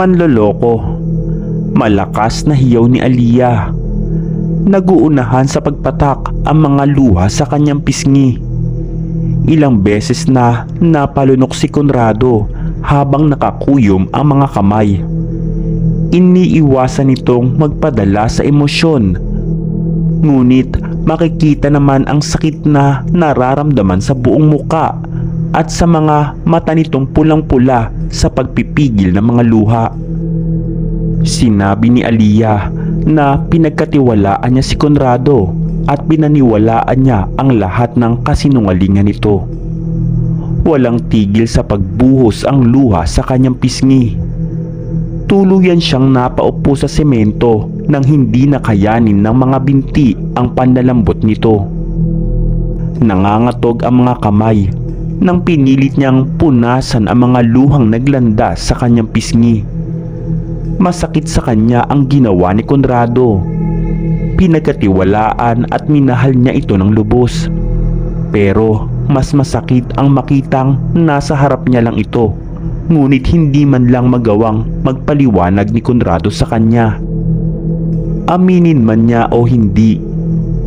Manloloko. Malakas na hiyaw ni Aliyah. Naguunahan sa pagpatak ang mga luha sa kanyang pisngi. Ilang beses na napalunok si Conrado habang nakakuyom ang mga kamay. Iniiwasan nitong magpadala sa emosyon. Ngunit makikita naman ang sakit na nararamdaman sa buong muka at sa mga mata nitong pulang-pula sa pagpipigil ng mga luha. Sinabi ni Aliyah na pinagkatiwalaan niya si Conrado at pinaniwalaan niya ang lahat ng kasinungalingan nito. Walang tigil sa pagbuhos ang luha sa kanyang pisngi. Tuluyan siyang napaupo sa semento nang hindi nakayanin ng mga binti ang panlalambot nito. Nangangatog ang mga kamay nang pinilit niyang punasan ang mga luhang naglanda sa kanyang pisngi. Masakit sa kanya ang ginawa ni Conrado. Pinagkatiwalaan at minahal niya ito ng lubos. Pero mas masakit ang makitang nasa harap niya lang ito. Ngunit hindi man lang magawang magpaliwanag ni Conrado sa kanya. Aminin man niya o hindi,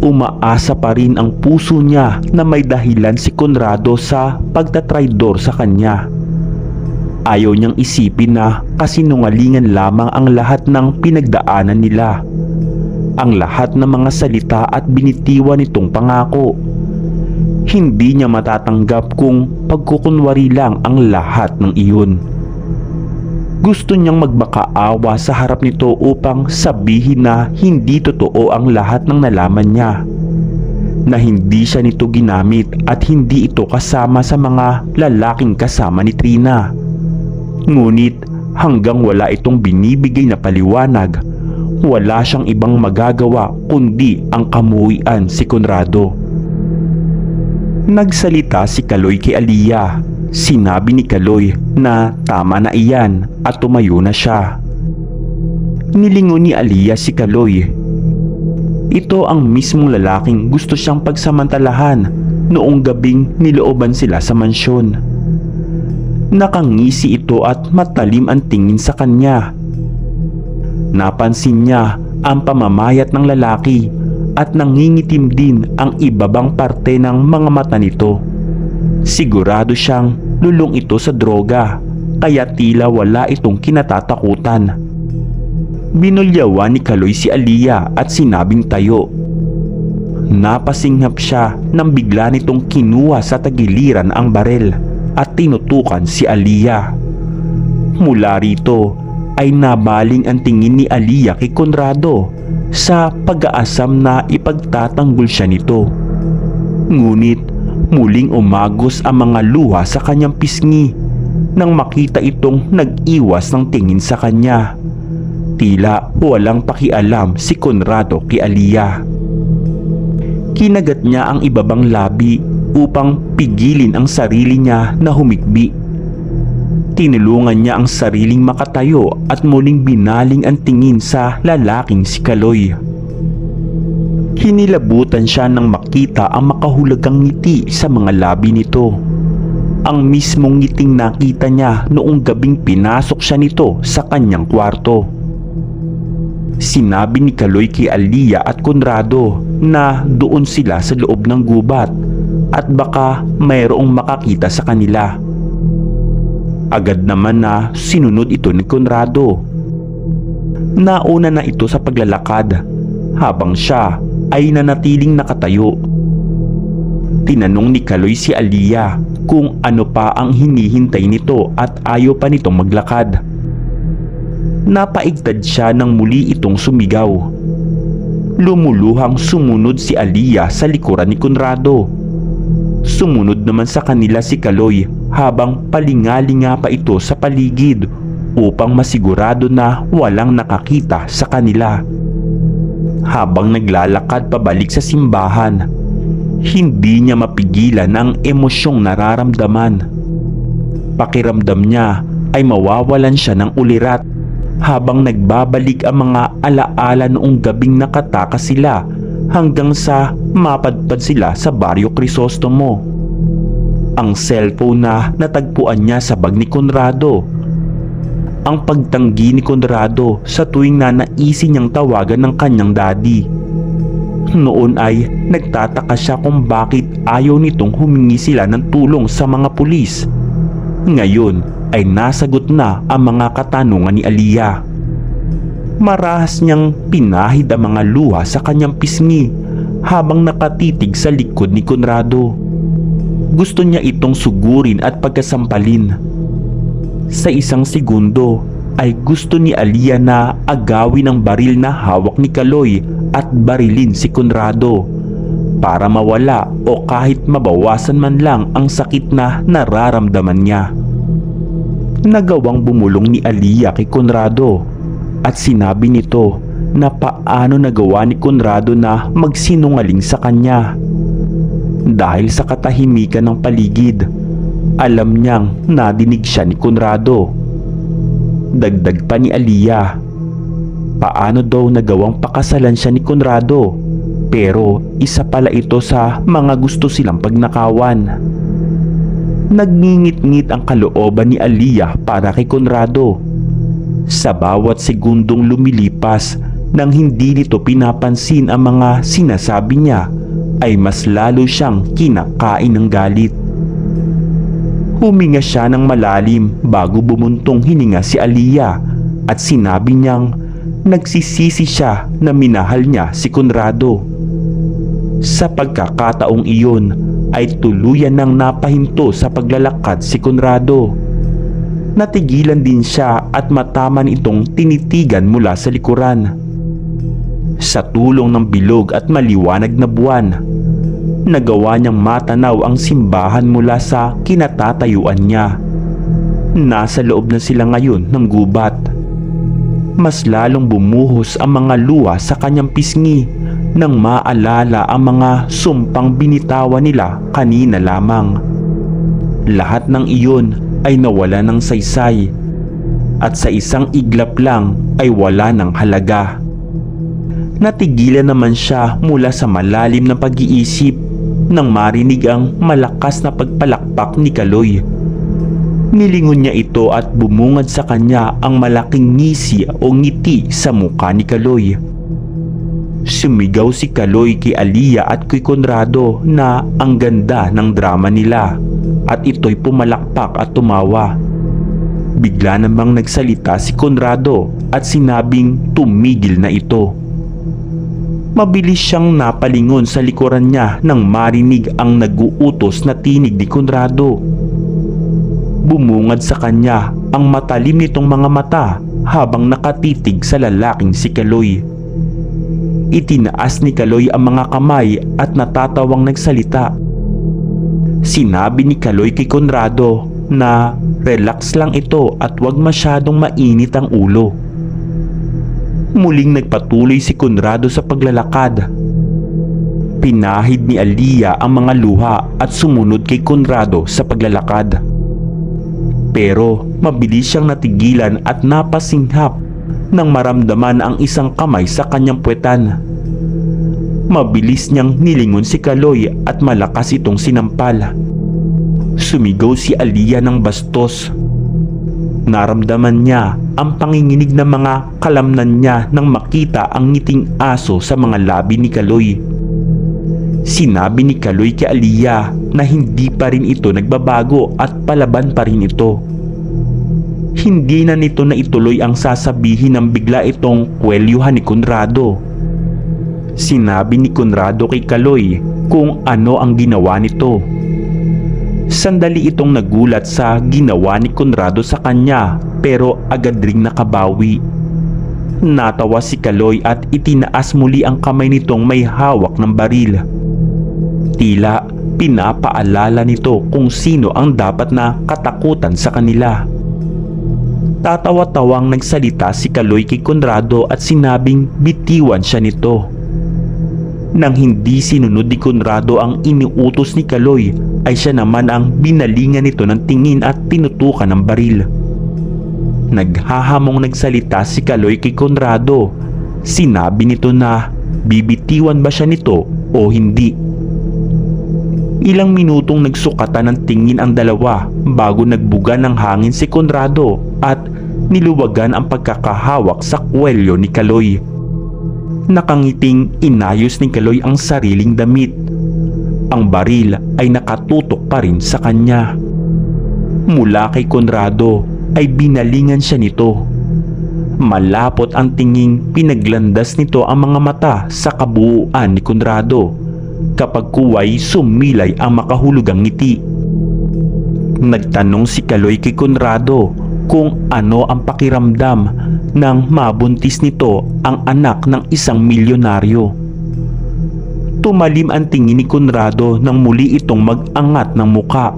umaasa pa rin ang puso niya na may dahilan si Conrado sa pagtatraidor sa kanya. Ayaw niyang isipin na kasinungalingan lamang ang lahat ng pinagdaanan nila. Ang lahat ng mga salita at binitiwan nitong pangako. Hindi niya matatanggap kung pagkukunwari lang ang lahat ng iyon. Gusto niyang magmakaawa sa harap nito upang sabihin na hindi totoo ang lahat ng nalaman niya. Na hindi siya nito ginamit at hindi ito kasama sa mga lalaking kasama ni Trina. Ngunit hanggang wala itong binibigay na paliwanag, wala siyang ibang magagawa kundi ang kamuhian si Conrado. Nagsalita si Kaloy kay Aliyah. Sinabi ni Kaloy na tama na iyan at tumayo na siya. Nilingon ni Aliyah si Kaloy. Ito ang mismong lalaking gusto siyang pagsamantalahan noong gabing nilooban sila sa mansyon. Nakangisi ito at matalim ang tingin sa kanya. Napansin niya ang pamamayat ng lalaki at nangingitim din ang ibabang parte ng mga mata nito. Sigurado siyang lulong ito sa droga kaya tila wala itong kinatatakutan. Binulyawan ni Kaloy si Aliyah at sinabing tayo. Napasinghap siya nang bigla nitong kinuha sa tagiliran ang barel at tinutukan si Aliyah. Mula rito ay nabaling ang tingin ni Aliyah kay Conrado sa pag-aasam na ipagtatanggol siya nito. Ngunit muling umagos ang mga luha sa kanyang pisngi nang makita itong nag-iwas ng tingin sa kanya. Tila walang pakialam si Conrado kay Aliyah. Kinagat niya ang ibabang labi upang pigilin ang sarili niya na humikbi. Tinulungan niya ang sariling makatayo at muling binaling ang tingin sa lalaking si Kaloy. Hinilabutan siya nang makita ang makahulagang ngiti sa mga labi nito. Ang mismong ngiting nakita niya noong gabing pinasok siya nito sa kanyang kwarto. Sinabi ni Kaloy kay Aliyah at Conrado na doon sila sa loob ng gubat at baka mayroong makakita sa kanila. Agad naman na sinunod ito ni Conrado. Nauna na ito sa paglalakad habang siya ay nanatiling nakatayo. Tinanong ni Kaloy si Aliyah kung ano pa ang hinihintay nito at ayaw pa nitong maglakad. Napaigtad siya nang muli itong sumigaw. Lumuluhang sumunod si Aliyah sa likuran ni Conrado. Sumunod naman sa kanila si Kaloy habang palingalinga pa ito sa paligid upang masigurado na walang nakakita sa kanila. Habang naglalakad pabalik sa simbahan, hindi niya mapigilan ang emosyong nararamdaman. Pakiramdam niya ay mawawalan siya ng ulirat habang nagbabalik ang mga alaala noong gabing nakatakas sila hanggang sa mapadpad sila sa Baryo Crisostomo. Ang cellphone na natagpuan niya sa bag ni Conrado. Ang pagtanggi ni Conrado sa tuwing na naisin niyang tawagan ng kanyang daddy. Noon ay nagtataka siya kung bakit ayaw nitong humingi sila ng tulong sa mga pulis. Ngayon ay nasagot na ang mga katanungan ni Aliyah. Marahas niyang pinahid ang mga luha sa kanyang pisngi habang nakatitig sa likod ni Conrado. Gusto niya itong sugurin at pagkasampalin. Sa isang segundo ay gusto ni Aliyah na agawin ang baril na hawak ni Kaloy at barilin si Conrado para mawala o kahit mabawasan man lang ang sakit na nararamdaman niya. Nagawang bumulong ni Aliyah kay Conrado at sinabi nito na paano nagawa ni Conrado na magsinungaling sa kanya. Dahil sa katahimikan ng paligid, alam niyang nadinig siya ni Conrado. Dagdag pa ni Aliyah, paano daw nagawang pakasalan siya ni Conrado pero isa pala ito sa mga gusto silang pagnakawan. Nagngingit-ngit ang kalooban ni Aliyah para kay Conrado. Sa bawat segundong lumilipas nang hindi nito pinapansin ang mga sinasabi niya ay mas lalo siyang kinakain ng galit. Huminga siya ng malalim bago bumuntong hininga si Aliyah at sinabi niyang nagsisisi siya na minahal niya si Conrado. Sa pagkakataong iyon ay tuluyan ng napahinto sa paglalakad si Conrado. Natigilan din siya at mataman itong tinitigan mula sa likuran. Sa tulong ng bilog at maliwanag na buwan, nagawa niyang matanaw ang simbahan mula sa kinatatayuan niya. Nasa loob na sila ngayon ng gubat. Mas lalong bumuhos ang mga luha sa kanyang pisngi nang maalala ang mga sumpang binitawan nila kanina lamang. Lahat ng iyon ay nawala ng saysay at sa isang iglap lang ay wala ng halaga. Natigilan naman siya mula sa malalim na pag-iisip nang marinig ang malakas na pagpalakpak ni Kaloy. Nilingon niya ito at bumungad sa kanya ang malaking ngisi o ngiti sa mukha ni Kaloy. Sumigaw si Kaloy kay Aliyah at kay Conrado na ang ganda ng drama nila at ito'y pumalakpak at tumawa. Bigla namang nagsalita si Conrado at sinabing tumigil na ito. Mabilis siyang napalingon sa likuran niya nang marinig ang naguutos na tinig ni Conrado. Bumungad sa kanya ang matalim nitong mga mata habang nakatitig sa lalaking si Kaloy. Itinaas ni Kaloy ang mga kamay at natatawang nagsalita. Sinabi ni Kaloy kay Conrado na relax lang ito at wag masyadong mainit ang ulo. Muling nagpatuloy si Conrado sa paglalakad. Pinahid ni Aliyah ang mga luha at sumunod kay Conrado sa paglalakad. Pero mabilis siyang natigilan at napasinghap nang maramdaman ang isang kamay sa kanyang puwetan. Mabilis niyang nilingon si Kaloy at malakas itong sinampal. Sumigaw si Aliyah ng bastos. Naramdaman niya ang panginginig ng mga kalamnan niya nang makita ang ngiting aso sa mga labi ni Kaloy. Sinabi ni Kaloy kay Aliyah na hindi pa rin ito nagbabago at palaban pa rin ito. Hindi na nito na ituloy ang sasabihin ng bigla itong kwelyuhan ni Conrado. Sinabi ni Conrado kay Kaloy kung ano ang ginawa nito. Sandali itong nagulat sa ginawa ni Conrado sa kanya pero agad ring nakabawi. Natawa si Kaloy at itinaas muli ang kamay nitong may hawak ng baril. Tila pinapaalala nito kung sino ang dapat na katakutan sa kanila. Tatawa-tawang nagsalita si Kaloy kay Conrado at sinabing bitiwan siya nito. Nang hindi sinunod ni Conrado ang iniutos ni Kaloy ay siya naman ang binalingan nito ng tingin at tinutukan ng baril. Naghahamong nagsalita si Kaloy kay Conrado. Sinabi nito na bibitiwan ba siya nito o hindi. Ilang minutong nagsukatan ng tingin ang dalawa bago nagbuga ng hangin si Conrado at niluwagan ang pagkakahawak sa kwelyo ni Kaloy. Nakangiting inayos ni Kaloy ang sariling damit. Ang baril ay nakatutok pa rin sa kanya. Mula kay Conrado ay binalingan siya nito. Malapot ang tinging pinaglandas nito ang mga mata sa kabuuan ni Conrado. Kapag kuway sumilay ang makahulugang ngiti. Nagtanong si Kaloy kay Conrado kung ano ang pakiramdam nang mabuntis nito ang anak ng isang milyonaryo. Tumalim ang tingin ni Conrado nang muli itong mag-angat ng muka.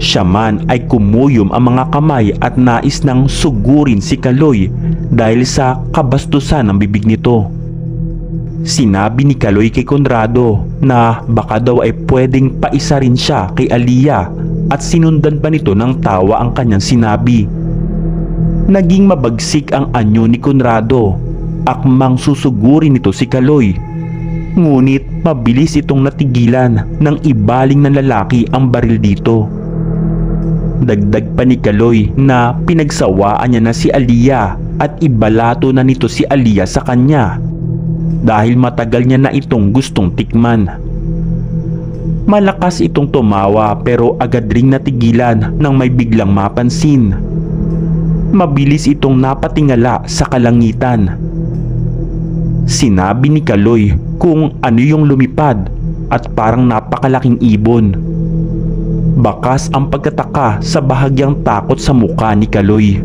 Siya man ay kumuyom ang mga kamay at nais nang sugurin si Kaloy dahil sa kabastusan ng bibig nito. Sinabi ni Kaloy kay Conrado na baka daw ay pwedeng paisa rin siya kay Aliyah at sinundan pa nito ng tawa ang kanyang sinabi. Naging mabagsik ang anyo ni Conrado. Akmang susugurin nito si Kaloy. Ngunit mabilis itong natigilan nang ibaling ng lalaki ang baril dito. Dagdag pa ni Kaloy na pinagsawaan niya na si Aliyah at ibalato na nito si Aliyah sa kanya dahil matagal niya na itong gustong tikman. Malakas itong tumawa pero agad ring natigilan nang may biglang mapansin. Mabilis itong napatingala sa kalangitan. Sinabi ni Kaloy kung ano yung lumipad at parang napakalaking ibon. Bakas ang pagkataka sa bahagyang takot sa mukha ni Kaloy.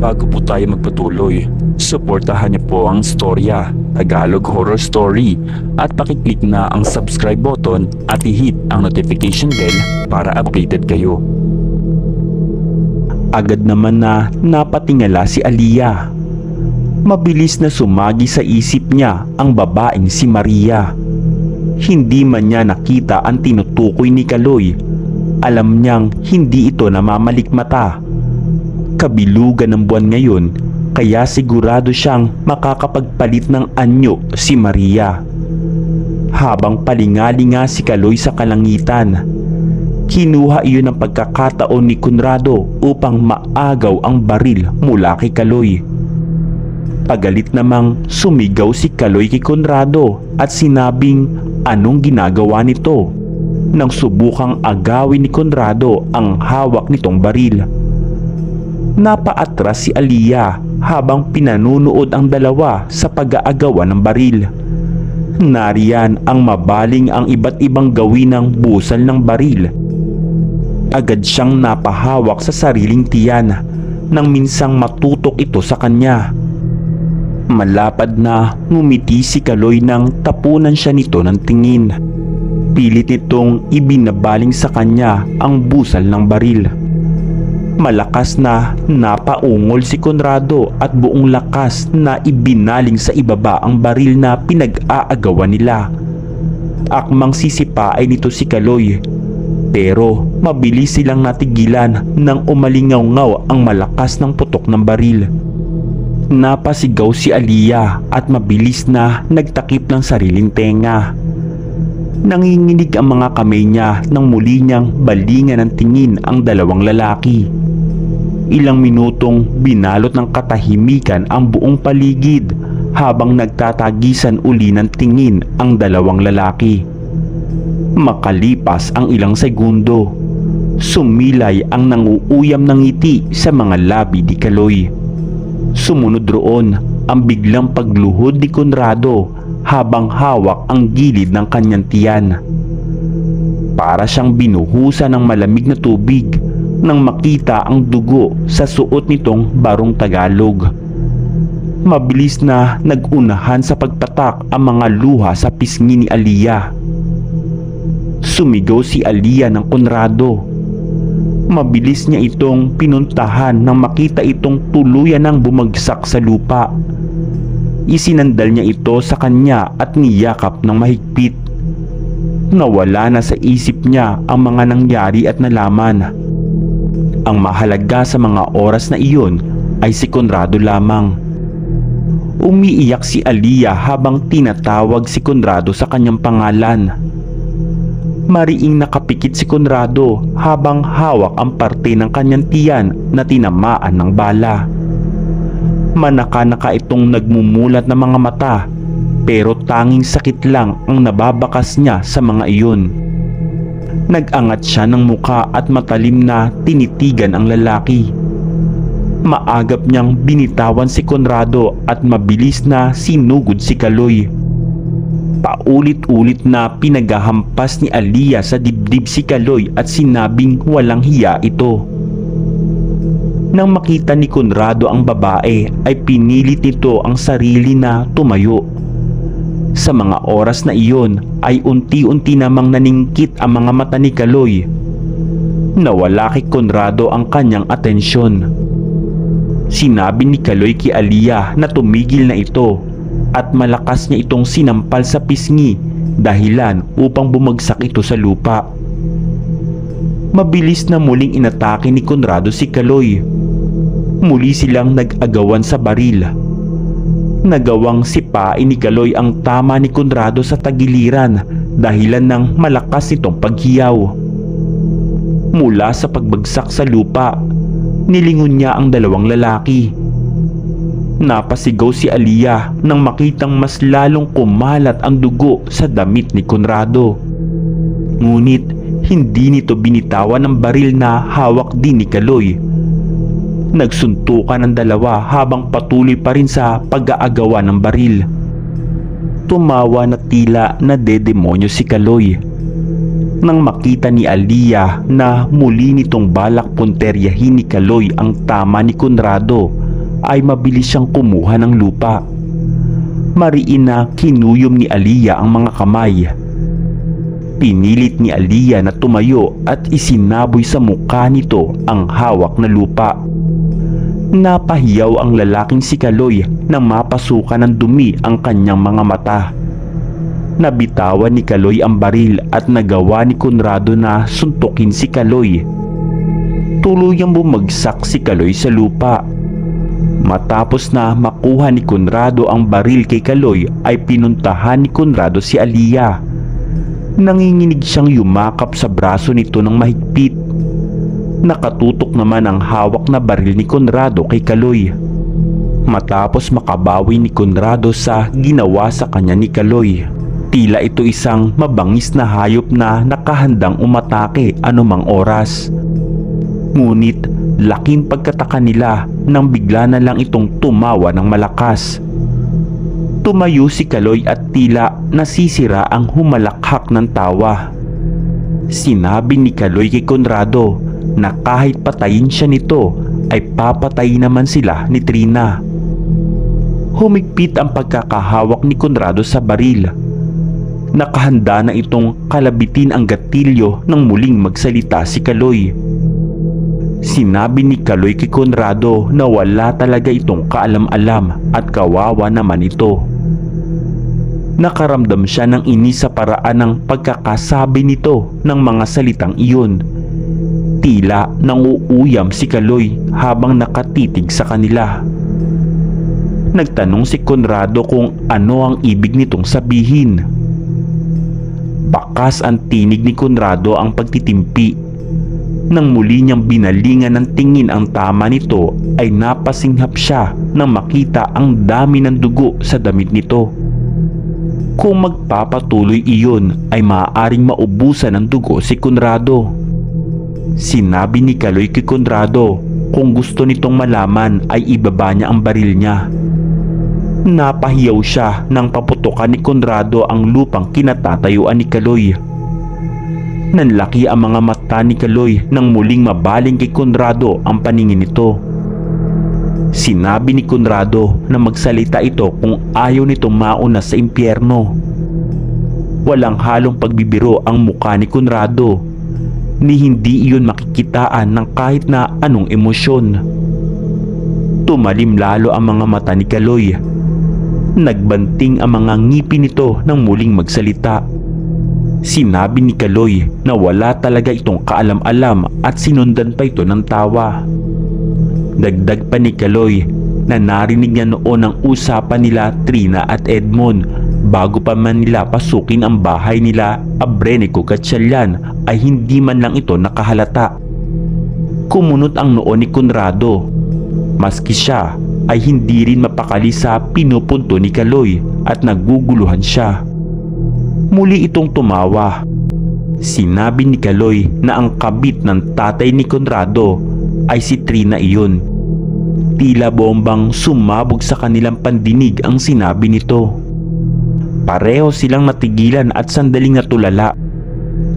Bago po tayo magpatuloy, suportahan niyo po ang storya Tagalog Horror Story at pakiclick na ang subscribe button at i-hit ang notification bell para updated kayo. Agad naman na napatingala si Aliyah. Mabilis na sumagi sa isip niya ang babaeng si Maria. Hindi man niya nakita ang tinutukoy ni Kaloy. Alam niyang hindi ito namamalikmata. Kabilugan ng buwan ngayon kaya sigurado siyang makakapagpalit ng anyo si Maria. Habang palingalinga si Kaloy sa kalangitan, kinuha iyon ng pagkakataon ni Conrado upang maagaw ang baril mula kay Kaloy. Pagalit namang sumigaw si Kaloy kay Conrado at sinabing anong ginagawa nito nang subukang agawin ni Conrado ang hawak nitong baril. Napaatras si Aliyah habang pinanunood ang dalawa sa pag-aagawa ng baril. Nariyan ang mabaling ang iba't ibang gawin ng busal ng baril. Agad siyang napahawak sa sariling tiyan nang minsang matutok ito sa kanya. Malapad na ngumiti si Kaloy nang tapunan siya nito ng tingin. Pilit nitong ibinabaling sa kanya ang busal ng baril. Malakas na napaungol si Conrado at buong lakas na ibinaling sa ibaba ang baril na pinag-aagawan nila. Akmang sisipain nito si Kaloy. Pero mabilis silang natigilan nang umalingaw-ngaw ang malakas ng putok ng baril. Napasigaw si Aliyah at mabilis na nagtakip ng sariling tenga. Nanginginig ang mga kamay niya nang muli niyang balingan ng tingin ang dalawang lalaki. Ilang minutong binalot ng katahimikan ang buong paligid habang nagtatagisan uli ng tingin ang dalawang lalaki. Makalipas ang ilang segundo, sumilay ang nanguuyam ng ngiti sa mga labi ni Kaloy. Sumunod roon ang biglang pagluhod ni Conrado habang hawak ang gilid ng kanyang tiyan. Para siyang binuhusan ng malamig na tubig nang makita ang dugo sa suot nitong barong Tagalog. Mabilis na nagunahan sa pagpatak ang mga luha sa pisngi ni Aliyah. Sumigaw si Aliyah ng Conrado. Mabilis niya itong pinuntahan nang makita itong tuluyan ng bumagsak sa lupa. Isinandal niya ito sa kanya at niyakap ng mahigpit. Nawala na sa isip niya ang mga nangyari at nalaman. Ang mahalaga sa mga oras na iyon ay si Conrado lamang. Umiiyak si Aliyah habang tinatawag si Conrado sa kanyang pangalan. Mariing nakapikit si Conrado habang hawak ang parte ng kanyang tiyan na tinamaan ng bala. Manaka-naka itong nagmumulat ng mga mata pero tanging sakit lang ang nababakas niya sa mga iyon. Nag-angat siya ng muka at matalim na tinitigan ang lalaki. Maagap niyang binitawan si Conrado at mabilis na sinugod si Kaloy. Paulit-ulit na pinagahampas ni Aliyah sa dibdib si Kaloy at sinabing walang hiya ito. Nang makita ni Conrado ang babae ay pinilit nito ang sarili na tumayo. Sa mga oras na iyon ay unti-unti namang naningkit ang mga mata ni Kaloy. Nawala kay Conrado ang kanyang atensyon. Sinabi ni Kaloy kay Aliyah na tumigil na ito at malakas niya itong sinampal sa pisngi dahilan upang bumagsak ito sa lupa. Mabilis na muling inatake ni Conrado si Kaloy. Muli silang nag-agawan sa baril. Nagawang sipain ni Kaloy ang tama ni Conrado sa tagiliran dahilan ng malakas nitong paghiyaw. Mula sa pagbagsak sa lupa, nilingon niya ang dalawang lalaki. Napasigaw si Aliyah nang makitang mas lalong kumalat ang dugo sa damit ni Conrado. Ngunit hindi nito binitawan ang baril na hawak din ni Kaloy. Nagsuntukan ang dalawa habang patuloy pa rin sa pag-aagawa ng baril. Tumawa na tila na dedemonyo si Kaloy. Nang makita ni Aliyah na muli nitong balak punteryahin ni Kaloy ang tama ni Conrado, ay mabilis siyang kumuha ng lupa. Mariin na kinuyom ni Aliyah ang mga kamay. Pinilit ni Aliyah na tumayo at isinaboy sa mukha nito ang hawak na lupa. Napahiyaw ang lalaking si Kaloy nang mapasukan ng dumi ang kanyang mga mata. Nabitawan ni Kaloy ang baril at nagawa ni Conrado na suntukin si Kaloy. Tuluyang bumagsak si Kaloy sa lupa. Matapos na makuha ni Conrado ang baril kay Kaloy ay pinuntahan ni Conrado si Aliyah. Nanginginig siyang yumakap sa braso nito ng mahigpit. Nakatutok naman ang hawak na baril ni Conrado kay Kaloy. Matapos makabawi ni Conrado sa ginawa sa kanya ni Kaloy, tila ito isang mabangis na hayop na nakahandang umatake anumang oras. Ngunit laking pagkataka nila nang bigla na lang itong tumawa ng malakas. Tumayo si Kaloy at tila nasisira ang humalakhak ng tawa. Sinabi ni Kaloy kay Conrado na kahit patayin siya nito ay papatayin naman sila ni Trina. Humigpit ang pagkakahawak ni Conrado sa baril. Nakahanda na itong kalabitin ang gatilyo nang muling magsalita si Kaloy. Sinabi ni Kaloy kay Conrado na wala talaga itong kaalam-alam at kawawa naman ito. Nakaramdam siya ng inis sa paraan ng pagkakasabi nito ng mga salitang iyon. Tila nanguuyam si Kaloy habang nakatitig sa kanila. Nagtanong si Conrado kung ano ang ibig nitong sabihin. Bakas ang tinig ni Conrado ang pagtitimpi. Nang muli niyang binalingan ng tingin ang tama nito ay napasinghap siya nang makita ang dami ng dugo sa damit nito. Kung magpapatuloy iyon ay maaaring maubusan ng dugo si Conrado. Sinabi ni Kaloy kay Conrado kung gusto nitong malaman ay ibaba niya ang baril niya. Napahiyaw siya nang paputukan ni Conrado ang lupang kinatatayuan ni Kaloy. Nanlaki ang mga mata ni Kaloy nang muling mabaling kay Conrado ang paningin nito. Sinabi ni Conrado na magsalita ito kung ayaw nito mauna sa impyerno. Walang halong pagbibiro ang mukha ni Conrado. ni hindi iyon makikitaan ng kahit na anong emosyon. Tumalim lalo ang mga mata ni Kaloy. Nagbanting ang mga ngipin nito nang muling magsalita. Sinabi ni Kaloy na wala talaga itong kaalam-alam at sinundan pa ito ng tawa. Dagdag pa ni Kaloy na narinig niya noon ang usapan nila Trina at Edmond bago pa man nila pasukin ang bahay nila Abrenico Gatchalian ay hindi man lang ito nakahalata. Kumunot ang noo ni Conrado. Maski siya ay hindi rin mapakali sa pinupunto ni Kaloy at naguguluhan siya. Muli itong tumawa. Sinabi ni Kaloy na ang kabit ng tatay ni Conrado ay si Trina iyon. Tila bombang sumabog sa kanilang pandinig ang sinabi nito. Pareho silang natigilan at sandaling natulala.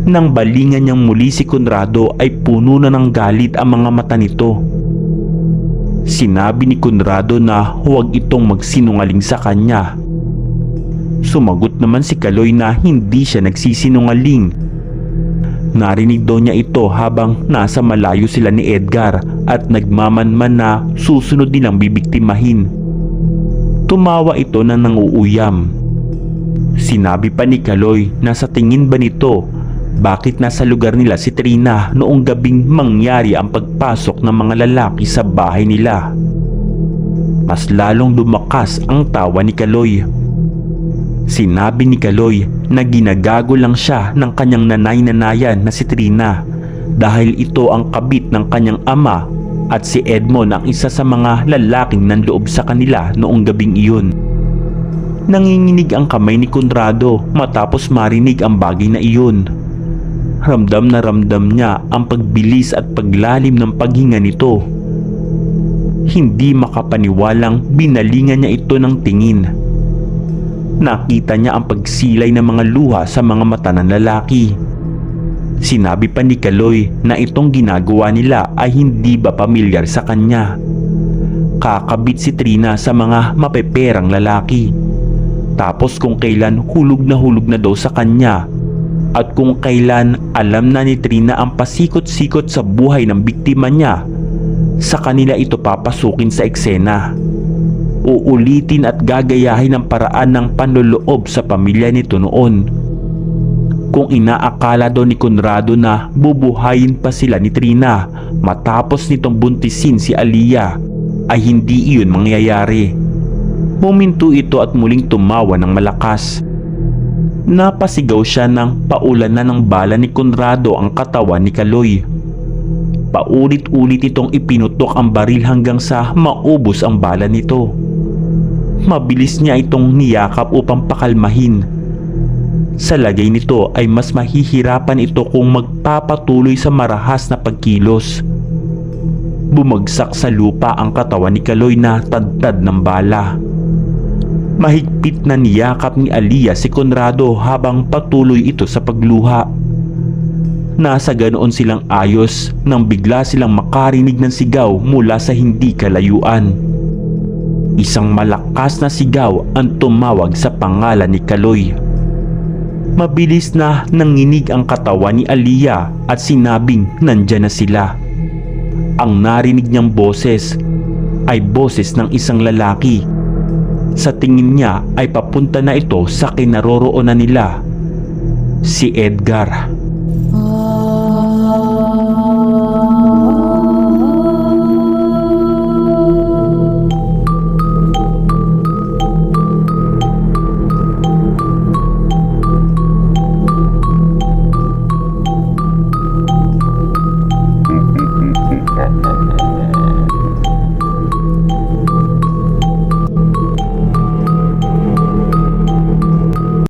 Nang balingan niyang muli si Conrado ay puno na ng galit ang mga mata nito. Sinabi ni Conrado na huwag itong magsinungaling sa kanya. Sumagot naman si Kaloy na hindi siya nagsisinungaling. Narinig daw niya ito habang nasa malayo sila ni Edgar at nagmamanman na susunod nilang bibiktimahin. Tumawa ito na nanguuyam. Sinabi pa ni Kaloy na sa tingin ba nito bakit nasa lugar nila si Trina noong gabing mangyari ang pagpasok ng mga lalaki sa bahay nila. Mas lalong lumakas ang tawa ni Kaloy. Sinabi ni Kaloy na ginagago lang siya ng kanyang nanay-nanayan na si Trina dahil ito ang kabit ng kanyang ama at si Edmond ang isa sa mga lalaking nanloob sa kanila noong gabing iyon. Nanginginig ang kamay ni Conrado matapos marinig ang bagay na iyon. Ramdam na ramdam niya ang pagbilis at paglalim ng paghinga nito. Hindi makapaniwalang binalingan niya ito ng tingin. Nakita niya ang pagsilay ng mga luha sa mga mata ng lalaki. Sinabi pa ni Kaloy na itong ginagawa nila ay hindi ba pamilyar sa kanya. Kakabit si Trina sa mga mapeperang lalaki. Tapos kung kailan hulog na hulog na daw sa kanya at kung kailan alam na ni Trina ang pasikot-sikot sa buhay ng biktima niya, sa kanila ito papasukin sa eksena. Uulitin at gagayahin ang paraan ng panloloob sa pamilya nito noon. Kung inaakala daw ni Conrado na bubuhayin pa sila ni Trina matapos nitong buntisin si Aliyah, ay hindi iyon mangyayari. Huminto ito at muling tumawa ng malakas. Napasigaw siya ng paulan na ng bala ni Conrado ang katawan ni Kaloy. Paulit-ulit itong ipinutok ang baril hanggang sa maubos ang bala nito. Mabilis niya itong niyakap upang pakalmahin. Sa lagay nito ay mas mahihirapan ito kung magpapatuloy sa marahas na pagkilos. Bumagsak sa lupa ang katawan ni Kaloy na tadtad ng bala. Mahigpit na niyakap ni Aliyah si Conrado habang patuloy ito sa pagluha. Nasa ganoon silang ayos nang bigla silang makarinig ng sigaw mula sa hindi kalayuan. Isang malakas na sigaw ang tumawag sa pangalan ni Kaloy. Mabilis na nanginig ang katawan ni Aliyah at sinabing nandyan na sila. Ang narinig niyang boses ay boses ng isang lalaki. Sa tingin niya ay papunta na ito sa kinaroroonan nila. Si Edgar.